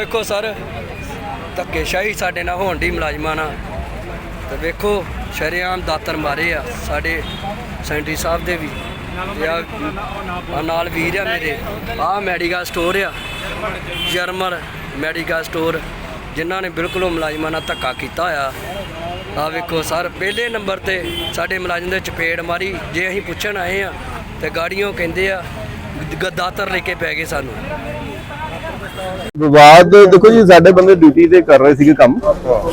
ਵੇਖੋ ਸਰ, ਧੱਕੇਸ਼ਾਹੀ ਸਾਡੇ ਨਾਲ ਹੋਣ ਦੀ ਮੁਲਾਜ਼ਮਾਂ ਨਾਲ। ਤੇ ਵੇਖੋ, ਸ਼ਰੇਆਮ ਦਾਤਰ ਮਾਰੇ ਆ ਸਾਡੇ ਸੈਂਟਰੀ ਸਾਹਿਬ ਦੇ ਵੀ। ਤੇ ਆ ਨਾਲ ਵੀਰ ਆ ਮੇਰੇ। ਆ ਮੈਡੀਕਲ ਸਟੋਰ ਆ ਜਰਮਨ ਮੈਡੀਕਲ ਸਟੋਰ, ਜਿਨ੍ਹਾਂ ਨੇ ਬਿਲਕੁਲ ਉਹ ਮੁਲਾਜ਼ਮਾਂ ਨਾਲ ਧੱਕਾ ਕੀਤਾ ਹੋਇਆ ਆ ਵੇਖੋ ਸਰ, ਪਹਿਲੇ ਨੰਬਰ ਤੇ ਸਾਡੇ ਮੁਲਾਜ਼ਮ ਦੇ ਚਪੇੜ ਮਾਰੀ, ਜੇ ਅਸੀਂ ਪੁੱਛਣ ਆਏ ਆ, ਤੇ ਗਾੜੀਆਂ ਕਹਿੰਦੇ ਆ ਗ- ਦਾਤਰ ਲੈ ਕੇ ਪੈ ਗਏ ਸਾਨੂੰ। ਵਿਵਾਦ ਦੇਖੋ ਜੀ, ਸਾਡੇ ਬੰਦੇ ਡਿਊਟੀ ਤੇ ਕਰ ਰਹੇ ਸੀਗੇ ਕੰਮ।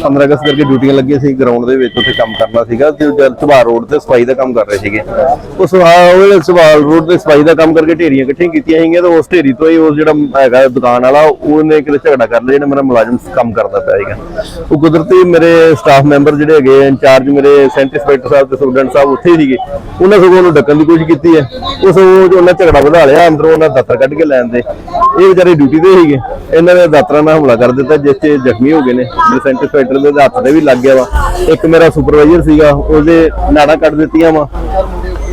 15 ਅਗਸਤ ਕਰਕੇ ਡਿਊਟੀਆਂ ਲੱਗੀਆਂ ਸੀ ਗਰਾਊਂਡ ਦੇ ਵਿੱਚ ਉੱਥੇ ਕੰਮ ਕਰਨਾ ਸੀਗਾ ਤੇ ਜਦ ਸੁਭਾਅ ਰੋਡ ਤੇ ਸਫ਼ਾਈ ਦਾ ਕੰਮ ਕਰ ਰਹੇ ਸੀਗੇ। ਉਸ ਉਹ ਸੁਭਾਅ ਰੋਡ ਤੇ ਸਫ਼ਾਈ ਦਾ ਕੰਮ ਕਰਕੇ ਢੇਰੀਆਂ ਇਕੱਠੀਆਂ ਕੀਤੀਆਂ ਸੀਗੀਆਂ ਤੇ ਉਸ ਢੇਰੀ ਤੋਂ ਹੀ ਉਸ ਜਿਹੜਾ ਹੈਗਾ ਦੁਕਾਨ ਵਾਲਾ, ਉਹਨੇ ਕਿਤੇ ਝਗੜਾ ਕਰ ਲਿਆ ਜਿਹੜਾ ਮੇਰਾ ਮੁਲਾਜ਼ਮ ਕੰਮ ਕਰਦਾ ਪਿਆ ਸੀਗਾ। ਉਹ ਕੁਦਰਤੀ ਮੇਰੇ ਸਟਾਫ ਮੈਂਬਰ ਜਿਹੜੇ ਹੈਗੇ ਇੰਚਾਰਜ ਮੇਰੇ ਸੈਂਟ ਇੰਸਪੈਕਟਰ ਸਾਹਿਬ ਤੇ ਸਟੂਡੈਂਟ ਸਾਹਿਬ ਉੱਥੇ ਹੀ ਸੀਗੇ। ਉਹਨਾਂ ਸਗੋਂ ਉਹਨੂੰ ਡੱਕਣ ਦੀ ਕੋਸ਼ਿਸ਼ ਕੀਤੀ ਹੈ। ਉਸ ਉਹ ਉਹਨਾਂ ਝਗੜਾ ਵਧਾ ਲਿਆ, ਅੰਦਰੋਂ ਉਹਨਾਂ ਦਾਤਰ ਕੱਢ ਕੇ ਲੈਣ ਦੇ ਇਹ ਵਿਚਾਰੇ ਡਿਊਟੀ ਤੇ ਸੀਗੇ। ਇਹਨਾਂ ਨੇ ਦਾਤਰਾਂ ਨਾਲ ਹਮਲਾ ਕਰ ਦਿੱਤਾ ਜਿਸ 'ਚ ਜ਼ਖਮੀ ਹੋ ਗਏ ਨੇ। ਮੇਰੇ ਸੈਂਟਰ ਇੰਸਪੈਕਟਰ ਦੇ ਹੱਥ ਤੇ ਵੀ ਲੱਗ ਗਿਆ ਵਾ। ਇੱਕ ਮੇਰਾ ਸੁਪਰਵਾਈਜ਼ਰ ਸੀਗਾ ਉਹਦੇ ਨਾੜਾਂ ਕੱਢ ਦਿੱਤੀਆਂ ਵਾ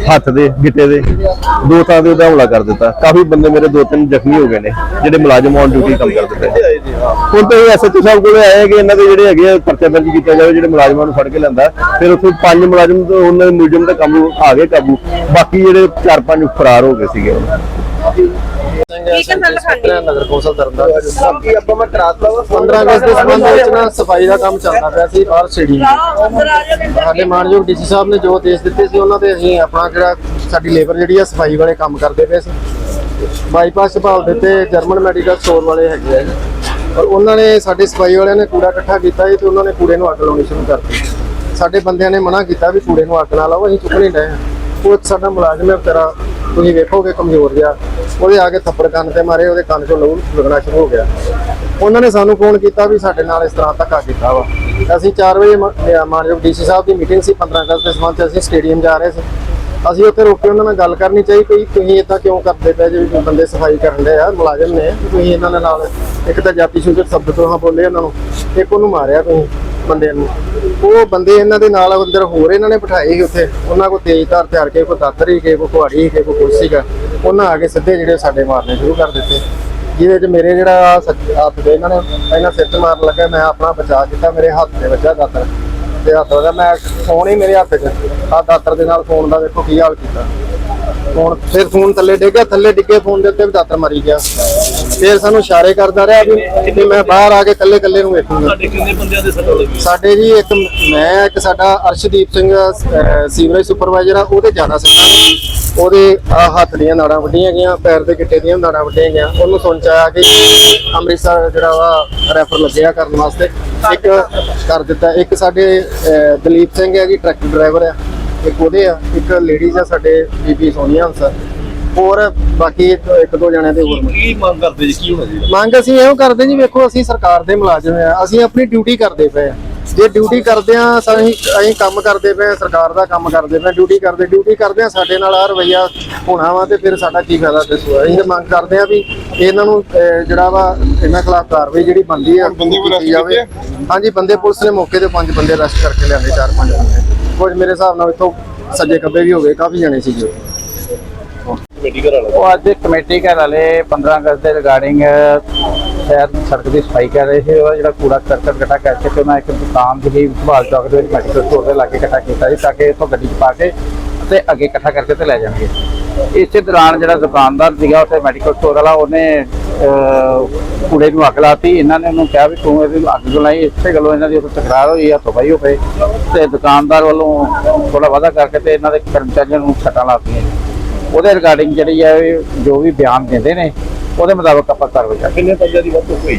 ਹੱਥ ਦੇ ਗਿੱਟੇ ਦੇ। ਦੋ ਥਾਂ ਤੇ ਉਹਦਾ ਹਮਲਾ ਕਰ ਦਿੱਤਾ। ਕਾਫੀ ਬੰਦੇ ਮੇਰੇ ਦੋ ਤਿੰਨ ਜ਼ਖਮੀ ਹੋ ਗਏ ਨੇ ਜਿਹੜੇ ਮੁਲਾਜ਼ਮ ਔਨ ਡਿਊਟੀ ਕੰਮ ਕਰਦੇ ਪਏ। ਹੁਣ ਤਾਂ ਐਸਐਚਓ ਸਾਹਿਬ ਕੋਲ ਆਏ ਆ ਕਿ ਇਹਨਾਂ ਦੇ ਜਿਹੜੇ ਹੈਗੇ ਆ, ਪਰਚਾ ਦਰਜ ਕੀਤਾ ਜਾਵੇ ਜਿਹੜੇ ਮੁਲਾਜ਼ਮਾਂ ਨੂੰ ਫੜ ਕੇ ਲੈਂਦਾ ਫਿਰ ਉੱਥੇ ਪੰਜ ਮੁਲਾਜ਼ਮ ਤੋਂ ਉਹਨਾਂ ਦੇ ਮੁਲਜ਼ਮ ਦਾ ਕਾਬੂ ਆ ਗਏ ਕਾਬੂ। ਬਾਕੀ ਜਿਹੜੇ ਚਾਰ ਪੰਜ ਫਰਾਰ ਹੋ ਗਏ ਸੀਗੇ। ਨਗਰ ਕੌਂਸਲ ਤਰਨਤਾਰਨ ਬਾਕੀ ਆਪਾਂ ਮੈਂ ਕਰਾਤ ਲਵਾਂ 15 ਅਗਸਤ ਦੇ ਸੰਬੰਧ ਵਿੱਚ ਨਾ ਸਫ਼ਾਈ ਦਾ ਕੰਮ ਚੱਲਦਾ ਪਿਆ ਸੀ ਬਾਹਰ ਸਟੇਡੀਅਮ ਸਾਡੇ ਮਾਨਯੋਗ ਡੀਸੀ ਸਾਹਿਬ ਨੇ ਜੋ ਆਦੇਸ਼ ਦਿੱਤੇ ਸੀ ਉਹਨਾਂ ਤੇ ਅਸੀਂ ਆਪਣਾ ਜਿਹੜਾ ਸਾਡੀ ਲੇਬਰ ਜਿਹੜੀ ਆ ਸਫ਼ਾਈ ਵਾਲੇ ਕੰਮ ਕਰਦੇ ਪਏ ਸੀ। ਬਾਈਪਾਸ ਸੰਭਾਲ ਦਿੱਤੇ ਜਰਮਨ ਮੈਡੀਕਲ ਸਟੋਰ ਵਾਲੇ ਹੈਗੇ ਆ ਜੀ। ਔਰ ਉਹਨਾਂ ਨੇ ਸਾਡੇ ਸਫ਼ਾਈ ਵਾਲਿਆਂ ਨੇ ਕੂੜਾ ਇਕੱਠਾ ਕੀਤਾ ਜੀ ਤੇ ਉਹਨਾਂ ਨੇ ਕੂੜੇ ਨੂੰ ਅੱਗ ਲਾਉਣੀ ਸ਼ੁਰੂ ਕਰ ਦਿੱਤੀ। ਸਾਡੇ ਬੰਦਿਆਂ ਨੇ ਮਨਾ ਕੀਤਾ ਵੀ ਕੂੜੇ ਨੂੰ ਅੱਗ ਨਾ ਲਾਓ ਅਸੀਂ ਚੁੱਕ ਨਹੀਂ ਡਏ ਹਾਂ। ਉਹ ਸਾਡਾ ਮੁਲਾਜ਼ਮ ਹੈ ਵਿਚਾਰਾ ਤੁਸੀਂ ਵੇਖੋਗੇ ਕਮਜ਼ੋਰ ਜਿਹਾ। ਉਹਦੇ ਆ ਕੇ ਥੱਪੜ ਕੰਨ ਤੇ ਮਾਰੇ, ਉਹਦੇ ਕੰਨ 'ਚੋਂ ਲਹੂ ਲੱਗਣਾ ਸ਼ੁਰੂ ਹੋ ਗਿਆ। ਉਹਨਾਂ ਨੇ ਸਾਨੂੰ ਫੋਨ ਕੀਤਾ ਵੀ ਸਾਡੇ ਨਾਲ ਇਸ ਤਰ੍ਹਾਂ ਧੱਕਾ ਕੀਤਾ ਵਾ। ਅਸੀਂ 4 ਵਜੇ ਮ- ਅਹ ਮਾਨਯੋਗ ਡੀਸੀ ਸਾਹਿਬ ਦੀ ਮੀਟਿੰਗ ਸੀ 15 ਅਗਸਤ ਦੇ ਸੰਬੰਧ 'ਚ ਅਸੀਂ ਸਟੇਡੀਅਮ ਜਾ ਰਹੇ ਸੀ। ਅਸੀਂ ਉੱਥੇ ਰੁਕ ਕੇ ਉਹਨਾਂ ਨਾਲ ਗੱਲ ਕਰਨੀ ਚਾਹੀ ਕੋਈ ਤੁਸੀਂ ਇਦਾਂ ਕਿਉਂ ਕਰਦੇ ਪਏ ਜੇ ਬੰਦੇ ਸਫ਼ਾਈ ਕਰਨ ਦੇ ਆ, ਮੁਲਾਜ਼ਮ ਨੇ। ਤੁਸੀਂ ਇਹਨਾਂ ਦੇ ਨਾਲ ਇੱਕ ਤਾਂ ਜਾਤੀ ਸੂਚਕ ਸ਼ਬਦ ਤੋਂ ਹਾਂ ਬੋਲੇ ਉਹਨਾਂ ਨੂੰ। ਇੱਕ ਉਹਨੂੰ ਮਾਰਿਆ ਤੁਸੀਂ। ਬੰਦੇ ਨੂੰ? ਉਹ ਬੰਦੇ ਇਹਨਾਂ ਦੇ ਨਾਲ ਅੰਦਰ ਹੋਰ ਇਹਨਾਂ ਨੇ ਬਿਠਾਏ ਸੀ ਉੱਥੇ। ਉਹਨਾਂ ਕੋ ਤੇਜ਼ ਧਾਰ ਤਿਆਰ ਕੇ, ਕੋਈ ਦਾਤਰ ਕੇ ਕੋਈ ਕੁਹਾੜੀ ਕੇ ਕੋਈ ਕੁਛ ਸੀਗਾ। ਉਹਨਾਂ ਆ ਕੇ ਸਿੱਧੇ ਜਿਹੜੇ ਸਾਡੇ ਮਾਰਨੇ ਸ਼ੁਰੂ ਕਰ ਦਿੱਤੇ। ਜਿਹਦੇ ਚ ਮੇਰੇ ਜਿਹੜਾ ਹੱਥ ਦੇ ਇਹਨਾਂ ਨੇ ਪਹਿਲਾਂ ਸਿਰ 'ਚ ਮਾਰਨ ਲੱਗਾ, ਮੈਂ ਆਪਣਾ ਬਚਾਅ ਕੀਤਾ, ਮੇਰੇ ਹੱਥ ਦੇ ਵੱਜਾ ਦਾਤਰ। ਤੇ ਹੱਥ ਦਾ ਮੈਂ ਫੋਨ ਹੀ ਮੇਰੇ ਹੱਥ 'ਚ। ਆ ਦਾਤਰ ਦੇ ਨਾਲ ਫੋਨ ਦਾ ਵੇਖੋ ਕੀ ਹਾਲ ਕੀਤਾ। ਫੋਨ ਫਿਰ ਫੋਨ ਥੱਲੇ ਡਿੱਗਿਆ ਥੱਲੇ ਡਿੱਗੇ ਫੋਨ ਦੇ ਉੱਤੇ ਵੀ ਦਾਤਰ ਮਾਰੀ ਗਿਆ। ਫਿਰ ਸਾਨੂੰ ਇਸ਼ਾਰੇ ਕਰਦਾ ਰਿਹਾ ਵੀ ਵੀ ਮੈਂ ਬਾਹਰ ਆ ਕੇ ਇਕੱਲੇ ਇਕੱਲੇ ਨੂੰ ਵੇਖੂੰਗਾ। ਸਾਡੇ ਕਿੰਨੇ ਬੰਦਿਆਂ ਦੇ ਸੱਟ ਲੱਗੀ? ਸਾਡੇ ਜੀ ਇੱਕ ਮੈਂ ਇੱਕ ਸਾਡਾ ਅਰਸ਼ਦੀਪ ਸਿੰਘ ਅਹ, ਸੀਵਰੇਜ ਸੁਪਰਵਾਈਜ਼ਰ ਆ ਉਹਦੇ ਜ਼ਿਆਦਾ ਸੱਟਾਂ ਨੇ। ਉਹਦੇ ਹੱਥ ਦੀਆਂ ਨਾੜਾਂ ਵੱਡੀਆਂ ਗਈਆਂ ਪੈਰ ਦੇ ਗਿੱਟੇ ਦੀਆਂ ਨਾੜਾਂ ਵੱਡੀਆਂ ਗਈਆਂ। ਉਹਨੂੰ ਸੁਣ ਚ ਆਇਆ ਕਿ ਅੰਮ੍ਰਿਤਸਰ ਜਿਹੜਾ ਵਾ ਰੈਫਰ ਲੱਗਿਆ ਕਰਨ ਵਾਸਤੇ। ਇੱਕ ਕਰ ਦਿੱਤਾ। ਇੱਕ ਸਾਡੇ ਅਹ, ਦਲੀਪ ਸਿੰਘ ਹੈ ਜੀ ਟਰੱਕ ਡਰਾਈਵਰ ਆ। ਇੱਕ ਉਹਦੇ ਆ ਇੱਕ ਲੇਡੀਜ਼ ਆ ਸਾਡੇ ਬੀਬੀ ਸੋਨੀਆ ਹੰਸਾ ਹੋਰ ਬਾਕੀ ਇੱਕ ਦੋ ਜਣਿਆਂ ਦੇ ਹੋਰ। ਕੀ ਮੰਗ ਕਰਦੇ ਜੀ? ਕੀ ਹੋਣਾ ਜੀ? ਮੰਗ ਅਸੀਂ ਇਹੋ ਕਰਦੇ ਜੀ ਵੇਖੋ ਅਸੀਂ ਸਰਕਾਰ ਦੇ ਮੁਲਾਜ਼ਮ ਆ ਅਸੀਂ ਆਪਣੀ ਡਿਊਟੀ ਕਰਦੇ ਪਏ ਆ। ਜੇ ਡਿਊਟੀ ਕਰਦੇ ਆ ਅਸੀਂ ਅਸੀਂ ਕੰਮ ਕਰਦੇ ਪਏ ਸਰਕਾਰ ਦਾ ਕੰਮ ਕਰਦੇ ਪਏ ਡਿਊਟੀ ਕਰਦੇ ਡਿਊਟੀ ਕਰਦੇ ਆ ਸਾਡੇ ਨਾਲ ਆ ਰਵਈਆ ਹੋਣਾ ਵਾ ਤੇ ਫਿਰ ਸਾਡਾ ਕੀ ਫਾਇਦਾ ਦੱਸੋ। ਅਸੀਂ ਤਾਂ ਮੰਗ ਕਰਦੇ ਆ ਵੀ ਇਹਨਾਂ ਨੂੰ ਜਿਹੜਾ ਵਾ ਇਹਨਾਂ ਖਿਲਾਫ ਕਾਰਵਾਈ ਜਿਹੜੀ ਬੰਦੀ ਆ ਕੀਤੀ ਜਾਵੇ। ਹਾਂਜੀ ਬੰਦੇ ਪੁਲਿਸ ਨੇ ਮੌਕੇ ਤੇ ਪੰਜ ਬੰਦੇ ਅਰੈਸਟ ਕਰਕੇ ਲਿਆਂਦੇ ਚਾਰ ਪੰਜ ਬੰਦੇ। ਕੁਝ ਮੇਰੇ ਹਿਸਾਬ ਨਾਲ ਇੱਥੋਂ ਸੱਜੇ ਖੱਬੇ ਵੀ ਹੋ ਗਏ ਕਾਫੀ ਜਣੇ ਸੀਗੇ। ਘਰ ਵਾਲਾ? ਉਹ ਅੱਜ ਕਮੇਟੀ ਘਰ ਵਾਲੇ 15 ਅਗਸਤ ਦੇ ਰਿਗਾਰਡਿੰਗ ਸ਼ਹਿਰ ਸੜਕ ਦੀ ਸਫ਼ਾਈ ਕਰ ਰਹੇ ਸੀ। ਉਹ ਜਿਹੜਾ ਕੂੜਾ ਕਰਕਟ ਇਕੱਠਾ ਕਰਕੇ ਤੇ ਉਹਨਾਂ ਇੱਕ ਦੁਕਾਨ ਜਿਹੜੀ ਸੰਭਾਲ ਚੌਕ ਦੇ ਵਿੱਚ ਮੈਡੀਕਲ ਸਟੋਰ ਦੇ ਲਾਗੇ ਇਕੱਠਾ ਕੀਤਾ ਸੀ, ਤਾਂ ਕਿ ਇੱਥੋਂ ਗੱਡੀ 'ਚ ਪਾ ਕੇ ਤੇ ਅੱਗੇ ਇਕੱਠਾ ਕਰਕੇ ਤੇ ਲੈ ਜਾਣਗੇ। ਇਸੇ ਦੌਰਾਨ ਜਿਹੜਾ ਦੁਕਾਨਦਾਰ ਸੀਗਾ, ਉੱਥੇ ਮੈਡੀਕਲ ਸਟੋਰ ਵਾਲਾ, ਉਹਨੇ ਕੂੜੇ ਨੂੰ ਅੱਗ ਲਾਤੀ। ਇਹਨਾਂ ਨੇ ਉਹਨੂੰ ਕਿਹਾ ਵੀ ਤੂੰ ਇਹਦੀ ਅੱਗ ਕਿਉਂ ਲਾਈ? ਇਸੇ ਗੱਲੋਂ ਇਹਨਾਂ ਦੀ ਉੱਥੇ ਤਕਰਾਰ ਹੋਈ ਆ ਪਾਈ ਹੋ ਪਏ ਤੇ ਦੁਕਾਨਦਾਰ ਵੱਲੋਂ ਥੋੜਾ ਵਾਧਾ ਕਰਕੇ ਤੇ ਇਹਨਾਂ ਦੇ ਕਰਮਚਾਰੀਆਂ ਨੂੰ ਸੱਟਾਂ ਲਾਤੀਆਂ ਉਹਦੇ ਰਿਗਾਰਡਿੰਗ ਜਿਹੜੀ ਹੈ ਜੋ ਵੀ ਬਿਆਨ ਦਿੰਦੇ ਨੇ ਉਹਦੇ ਮੁਤਾਬਕ ਆਪਾਂ ਕਾਰਵਾਈ ਕਰਾਂਗੇ। ਕਿੰਨੇ ਬੰਦਿਆਂ ਦੀ ਵਾਧੂ ਹੋਈ?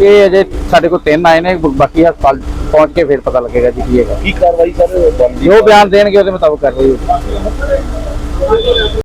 ਇਹ ਅਜੇ ਸਾਡੇ ਕੋਲ ਤਿੰਨ ਆਏ ਨੇ ਬਾਕੀ ਹਸਪਤਾਲ ਪਹੁੰਚ ਕੇ ਫਿਰ ਪਤਾ ਲੱਗੇਗਾ ਜੀ ਕੀ ਹੈਗਾ। ਕੀ ਕਾਰਵਾਈ ਸਰ ਜੋ ਬਿਆਨ ਦੇਣਗੇ ਉਹਦੇ ਮੁਤਾਬਕ ਕਾਰਵਾਈ ਹੋਊਗੀ।